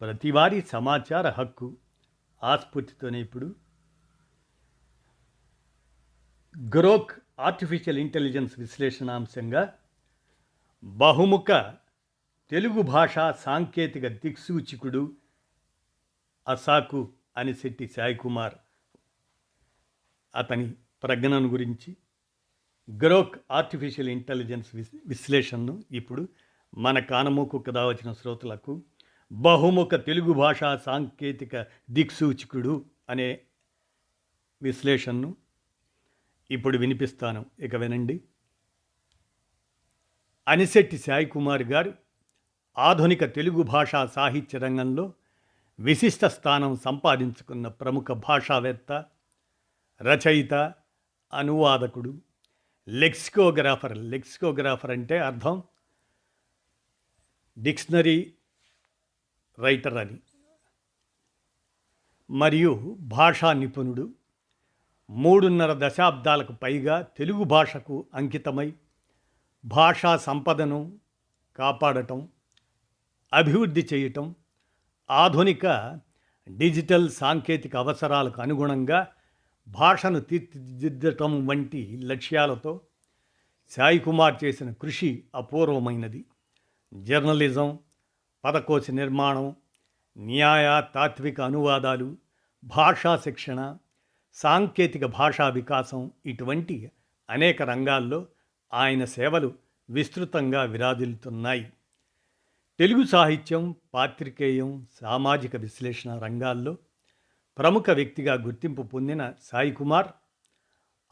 ప్రతివారీ సమాచార హక్కు ఆస్ఫూర్తితోనే ఇప్పుడు. గ్రోక్ ఆర్టిఫిషియల్ ఇంటెలిజెన్స్ విశ్లేషణాంశంగా బహుముఖ తెలుగు భాషా సాంకేతిక దిక్సూచికుడు అసాకు అనిశెట్టి సాయికుమార్ అతని ప్రజ్ఞను గురించి గ్రోక్ ఆర్టిఫిషియల్ ఇంటెలిజెన్స్ విస్ విశ్లేషణను ఇప్పుడు మన కానమూకు కథ వచ్చిన శ్రోతలకు బహుముఖ తెలుగు భాషా సాంకేతిక దిక్సూచికుడు అనే విశ్లేషణను ఇప్పుడు వినిపిస్తాను. ఇక వినండి. అనిశెట్టి సాయి కుమార్ గారు ఆధునిక తెలుగు భాషా సాహిత్య రంగంలో విశిష్ట స్థానం సంపాదించుకున్న ప్రముఖ భాషావేత్త రచయిత అనువాదకుడు లెక్సికోగ్రాఫర్. లెక్సికోగ్రాఫర్ అంటే అర్థం డిక్షనరీ రైటర్ అని. మరియు భాషా నిపుణుడు. మూడున్నర దశాబ్దాలకు పైగా తెలుగు భాషకు అంకితమై భాషా సంపదను కాపాడటం అభివృద్ధి చేయటం ఆధునిక డిజిటల్ సాంకేతిక అవసరాలకు అనుగుణంగా భాషను తీర్చిదిద్దటం వంటి లక్ష్యాలతో సాయి కుమార్ చేసిన కృషి అపూర్వమైనది. జర్నలిజం పదకోశ నిర్మాణం న్యాయ తాత్విక అనువాదాలు భాషా శిక్షణ సాంకేతిక భాషా వికాసం ఇటువంటి అనేక రంగాల్లో ఆయన సేవలు విస్తృతంగా విరాజిల్లుతున్నాయి. తెలుగు సాహిత్యం పాత్రికేయం సామాజిక విశ్లేషణ రంగాల్లో ప్రముఖ వ్యక్తిగా గుర్తింపు పొందిన సాయి కుమార్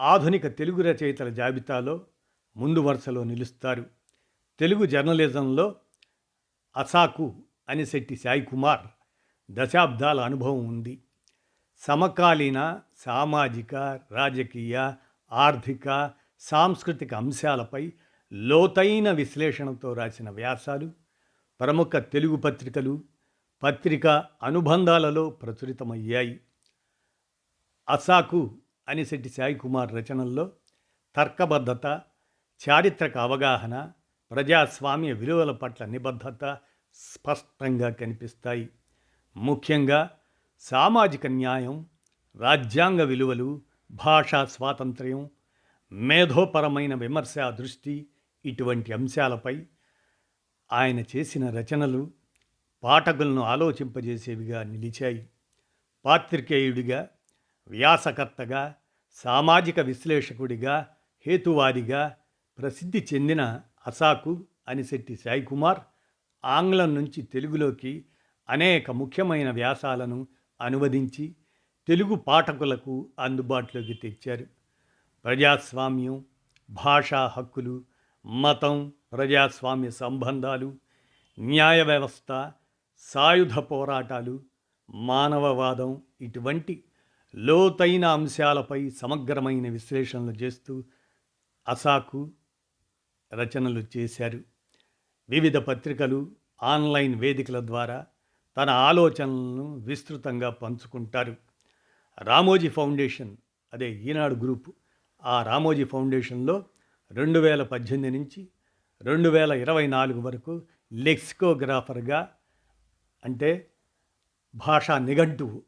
ఆధునిక తెలుగు రచయితల జాబితాలో ముందు వరుసలో నిలుస్తారు. తెలుగు జర్నలిజంలో అసాకు అనిశెట్టి సాయి కుమార్ దశాబ్దాల అనుభవం ఉంది. సమకాలీన సామాజిక రాజకీయ ఆర్థిక సాంస్కృతిక అంశాలపై లోతైన విశ్లేషణతో రాసిన వ్యాసాలు ప్రముఖ తెలుగు పత్రికలు పత్రిక అనుబంధాలలో ప్రచురితమయ్యాయి. అసాకు అనిశెట్టి సాయి కుమార్ రచనల్లో తర్కబద్ధత చారిత్రక అవగాహన ప్రజాస్వామ్య విలువల పట్ల నిబద్ధత స్పష్టంగా కనిపిస్తాయి. ముఖ్యంగా సామాజిక న్యాయం రాజ్యాంగ విలువలు భాషా స్వాతంత్ర్యం మేధోపరమైన విమర్శ దృష్టి ఇటువంటి అంశాలపై ఆయన చేసిన రచనలు పాఠకులను ఆలోచింపజేసేవిగా నిలిచాయి. పాత్రికేయుడిగా వ్యాసకర్తగా సామాజిక విశ్లేషకుడిగా హేతువాదిగా ప్రసిద్ధి చెందిన అసాకు అనిశెట్టి సాయికుమార్ కుమార్ ఆంగ్లం నుంచి తెలుగులోకి అనేక ముఖ్యమైన వ్యాసాలను అనువదించి తెలుగు పాఠకులకు అందుబాటులోకి తెచ్చారు. ప్రజాస్వామ్యం భాషా హక్కులు మతం ప్రజాస్వామ్య సంబంధాలు న్యాయ వ్యవస్థ సాయుధ పోరాటాలు మానవవాదం ఇటువంటి లోతైన అంశాలపై సమగ్రమైన విశ్లేషణలు చేస్తూ అసాకు రచనలు చేశారు. వివిధ పత్రికలు ఆన్లైన్ వేదికల ద్వారా తన ఆలోచనలను విస్తృతంగా పంచుకుంటారు. రామోజీ ఫౌండేషన్ అదే ఈనాడు గ్రూప్ ఆ రామోజీ ఫౌండేషన్లో రెండు వేల పద్దెనిమిది నుంచి రెండు వేల ఇరవై నాలుగు వరకు లెక్సికోగ్రాఫర్గా అంటే భాషా నిఘంటువు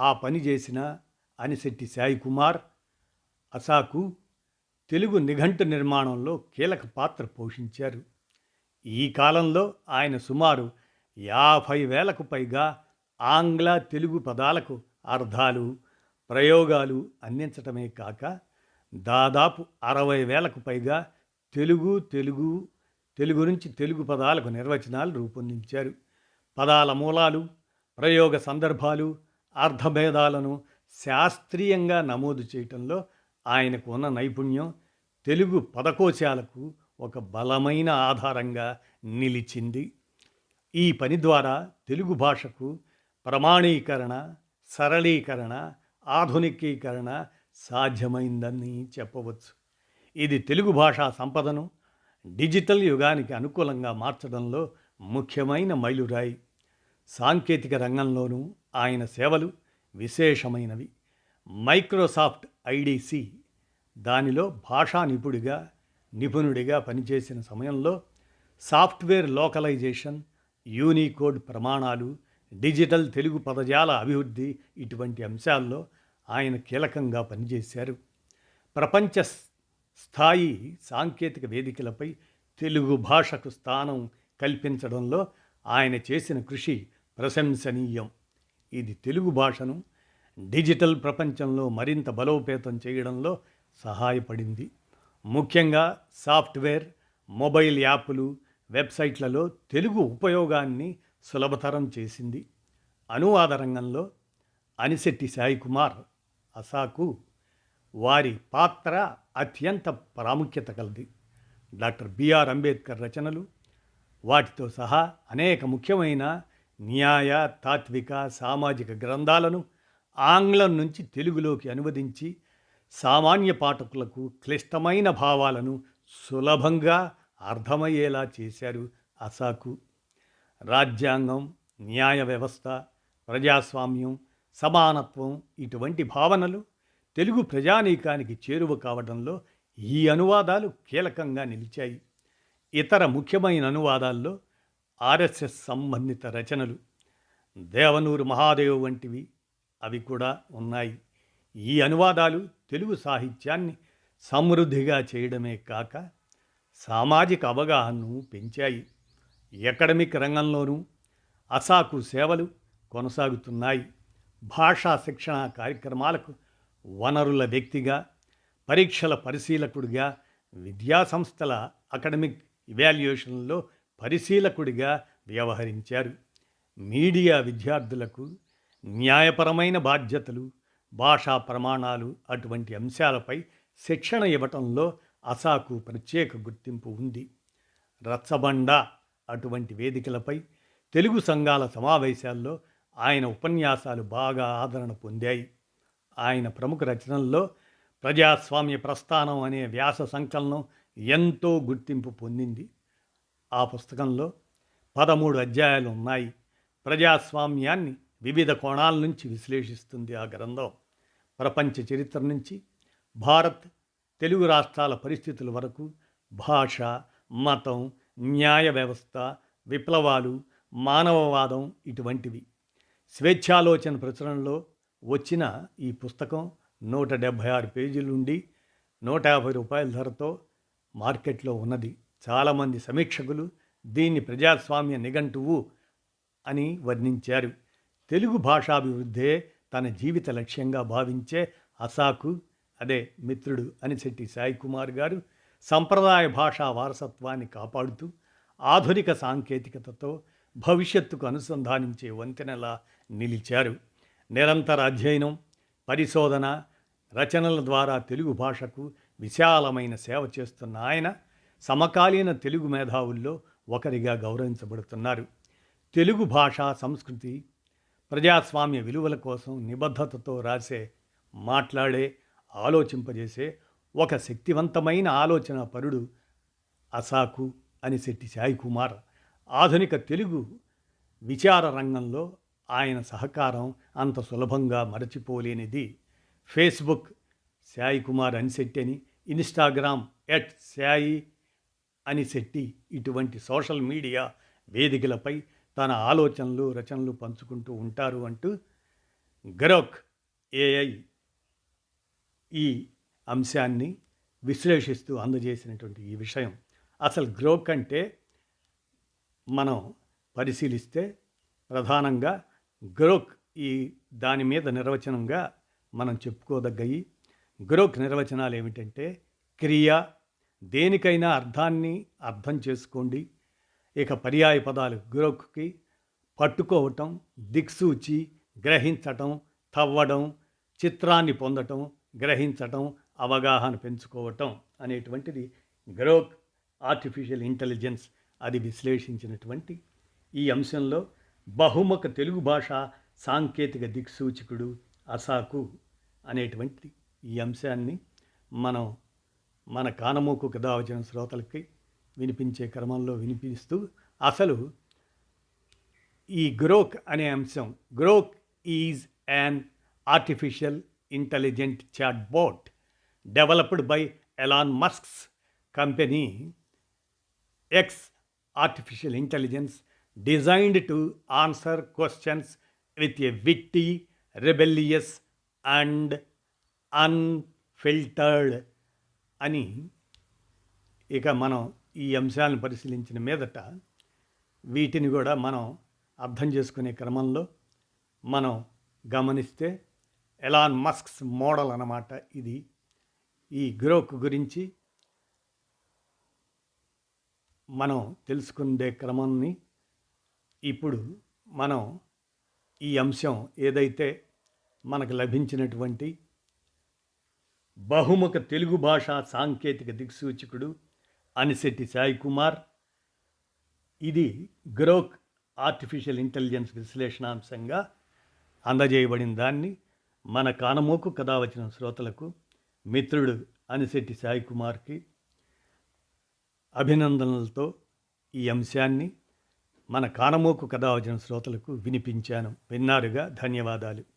ఆ పని చేసిన అనిశెట్టి సాయి కుమార్ అసాకు తెలుగు నిఘంటు నిర్మాణంలో కీలక పాత్ర పోషించారు. ఈ కాలంలో ఆయన సుమారు యాభై వేలకు పైగా ఆంగ్ల తెలుగు పదాలకు అర్థాలు ప్రయోగాలు అందించటమే కాక దాదాపు అరవై వేలకు పైగా తెలుగు తెలుగు తెలుగు నుంచి తెలుగు పదాలకు నిర్వచనాలు రూపొందించారు. పదాల మూలాలు ప్రయోగ సందర్భాలు అర్థభేదాలను శాస్త్రీయంగా నమోదు చేయటంలో ఆయనకు ఉన్న నైపుణ్యం తెలుగు పదకోశాలకు ఒక బలమైన ఆధారంగా నిలిచింది. ఈ పని ద్వారా తెలుగు భాషకు ప్రమాణీకరణ సరళీకరణ ఆధునికీకరణ సాధ్యమైందని చెప్పవచ్చు. ఇది తెలుగు భాషా సంపదను డిజిటల్ యుగానికి అనుకూలంగా మార్చడంలో ముఖ్యమైన మైలురాయి. సాంకేతిక రంగంలోనూ ఆయన సేవలు విశేషమైనవి. మైక్రోసాఫ్ట్ ఐడిసి దానిలో భాషా నిపుడిగా నిపుణుడిగా పనిచేసిన సమయంలో సాఫ్ట్వేర్ లోకలైజేషన్ యూనికోడ్ ప్రమాణాలు డిజిటల్ తెలుగు పదజాల అభివృద్ధి ఇటువంటి అంశాల్లో ఆయన కీలకంగా పనిచేశారు. ప్రపంచ స్థాయి సాంకేతిక వేదికలపై తెలుగు భాషకు స్థానం కల్పించడంలో ఆయన చేసిన కృషి ప్రశంసనీయం. ఇది తెలుగు భాషను డిజిటల్ ప్రపంచంలో మరింత బలోపేతం చేయడంలో సహాయపడింది. ముఖ్యంగా సాఫ్ట్వేర్ మొబైల్ యాప్లు వెబ్సైట్లలో తెలుగు ఉపయోగాన్ని సులభతరం చేసింది. అనువాద రంగంలో అనిశెట్టి సాయి కుమార్ అసాకు వారి పాత్ర అత్యంత ప్రాముఖ్యత కలది. డాక్టర్ బిఆర్ అంబేద్కర్ రచనలు వాటితో సహా అనేక ముఖ్యమైన న్యాయ తాత్విక సామాజిక గ్రంథాలను ఆంగ్లం నుంచి తెలుగులోకి అనువదించి సామాన్య పాఠకులకు క్లిష్టమైన భావాలను సులభంగా అర్థమయ్యేలా చేశారు అసాకు. రాజ్యాంగం న్యాయ వ్యవస్థ ప్రజాస్వామ్యం సమానత్వం ఇటువంటి భావనలు తెలుగు ప్రజానీకానికి చేరువ కావడంలో ఈ అనువాదాలు కీలకంగా నిలిచాయి. ఇతర ముఖ్యమైన అనువాదాల్లో ఆర్ఎస్ఎస్ సంబంధిత రచనలు దేవనూరు మహాదేవ్ వంటివి అవి కూడా ఉన్నాయి. ఈ అనువాదాలు తెలుగు సాహిత్యాన్ని సమృద్ధిగా చేయడమే కాక సామాజిక అవగాహనను పెంచాయి. ఎకడమిక్ రంగంలోనూ అసాకు సేవలు కొనసాగుతున్నాయి. భాషా శిక్షణ కార్యక్రమాలకు వనరుల వ్యక్తిగా పరీక్షల పరిశీలకుడిగా విద్యాసంస్థల అకాడమిక్ ఇవాల్యుయేషన్లో పరిశీలకుడిగా వ్యవహరించారు. మీడియా విద్యార్థులకు న్యాయపరమైన బాధ్యతలు భాషా ప్రమాణాలు అటువంటి అంశాలపై శిక్షణ ఇవ్వటంలో అసాకు ప్రత్యేక గుర్తింపు ఉంది. రచ్చబండ అటువంటి వేదికలపై తెలుగు సంఘాల సమావేశాల్లో ఆయన ఉపన్యాసాలు బాగా ఆదరణ పొందాయి. ఆయన ప్రముఖ రచనల్లో ప్రజాస్వామ్య ప్రస్థానం అనే వ్యాస సంకలనం ఎంతో గుర్తింపు పొందింది. ఆ పుస్తకంలో పదమూడు అధ్యాయాలు ఉన్నాయి. ప్రజాస్వామ్యాన్ని వివిధ కోణాల నుంచి విశ్లేషిస్తుంది ఆ గ్రంథం. ప్రపంచ చరిత్ర నుంచి భారత్ తెలుగు రాష్ట్రాల పరిస్థితుల వరకు భాష మతం న్యాయ వ్యవస్థ విప్లవాలు మానవవాదం ఇటువంటివి. స్వేచ్ఛాలోచన ప్రచురణలో వచ్చిన ఈ పుస్తకం నూట డెబ్భై ఆరు పేజీలుండి నూట యాభై రూపాయల ధరతో మార్కెట్లో ఉన్నది. చాలామంది సమీక్షకులు దీన్ని ప్రజాస్వామ్య నిఘంటువు అని వర్ణించారు. తెలుగు భాషాభివృద్ధే తన జీవిత లక్ష్యంగా భావించే అసాకు అదే మిత్రుడు అనిశెట్టి సాయి కుమార్ గారు సంప్రదాయ భాషా వారసత్వాన్ని కాపాడుతూ ఆధునిక సాంకేతికతతో భవిష్యత్తుకు అనుసంధానించే వంతెనలా నిలిచారు. నిరంతర అధ్యయనం పరిశోధన రచనల ద్వారా తెలుగు భాషకు విశాలమైన సేవ చేస్తున్న ఆయన సమకాలీన తెలుగు మేధావుల్లో ఒకరిగా గౌరవించబడుతున్నారు. తెలుగు భాష సంస్కృతి ప్రజాస్వామ్య విలువల కోసం నిబద్ధతతో రాసే మాట్లాడే ఆలోచింపజేసే ఒక శక్తివంతమైన ఆలోచన పరుడు అసాకు అని శెట్టి సాయి కుమార్. ఆధునిక తెలుగు విచార రంగంలో ఆయన సహకారం అంత సులభంగా మరచిపోలేనిది. ఫేస్బుక్ సాయి కుమార్ అనిశెట్టి అని ఇన్స్టాగ్రామ్ ఎట్ సాయి అనిశెట్టి ఇటువంటి సోషల్ మీడియా వేదికలపై తన ఆలోచనలు రచనలు పంచుకుంటూ ఉంటారు అంటూ గరోక్ ఏఐ ఈ అంశాన్ని విశ్లేషిస్తూ అందజేసినటువంటి ఈ విషయం. అసలు గ్రోక్ అంటే మనం పరిశీలిస్తే ప్రధానంగా గ్రోక్ ఈ దాని మీద నిర్వచనంగా మనం చెప్పుకోదగ్గయి గ్రోక్ నిర్వచనాలు ఏమిటంటే క్రియ దేనికైనా అర్థాన్ని అర్థం చేసుకోండి ఇక పర్యాయ పదాలు గ్రోక్కి పట్టుకోవటం దిక్సూచి గ్రహించటం తవ్వడం చిత్రాన్ని పొందటం గ్రహించటం అవగాహన పెంచుకోవటం అనేటువంటిది గ్రోక్ ఆర్టిఫిషియల్ ఇంటెలిజెన్స్ అది విశ్లేషించినటువంటి ఈ అంశంలో బహుముఖ తెలుగు భాష సాంకేతిక దిక్సూచికుడు అసాకు అనేటువంటి ఈ అంశాన్ని మనం మన కానమూకు కదా వచ్చిన శ్రోతలకి వినిపించే క్రమంలో వినిపిస్తూ అసలు ఈ గ్రోక్ అనే అంశం Grok is an artificial intelligent chat bot developed by Elon Musk's company X artificial intelligence designed to answer questions with a witty rebellious and unfiltered అని ఇక మనం ఈ అంశాలను పరిశీలించిన మీదట వీటిని కూడా మనం అర్థం చేసుకునే క్రమంలో మనం గమనిస్తే ఎలాన్ మస్క్స్ మోడల్ అన్నమాట ఇది. ఈ గ్రోక్ గురించి మనం తెలుసుకునే క్రమాన్ని ఇప్పుడు మనం ఈ అంశం ఏదైతే మనకు లభించినటువంటి బహుముఖ తెలుగు భాషా సాంకేతిక దిక్సూచికుడు అనిశెట్టి సాయి కుమార్. ఇది గ్రోక్ ఆర్టిఫిషియల్ ఇంటెలిజెన్స్ విశ్లేషణాంశంగా అందజేయబడిన దాన్ని. మన కానమోకు కథ వచ్చిన శ్రోతలకు మిత్రుడు అనిశెట్టి సాయి కుమార్కి అభినందనలతో ఈ అంశాన్ని మన కానమోకు కథ వచ్చిన శ్రోతలకు వినిపించాను. విన్నారుగా? ధన్యవాదాలు.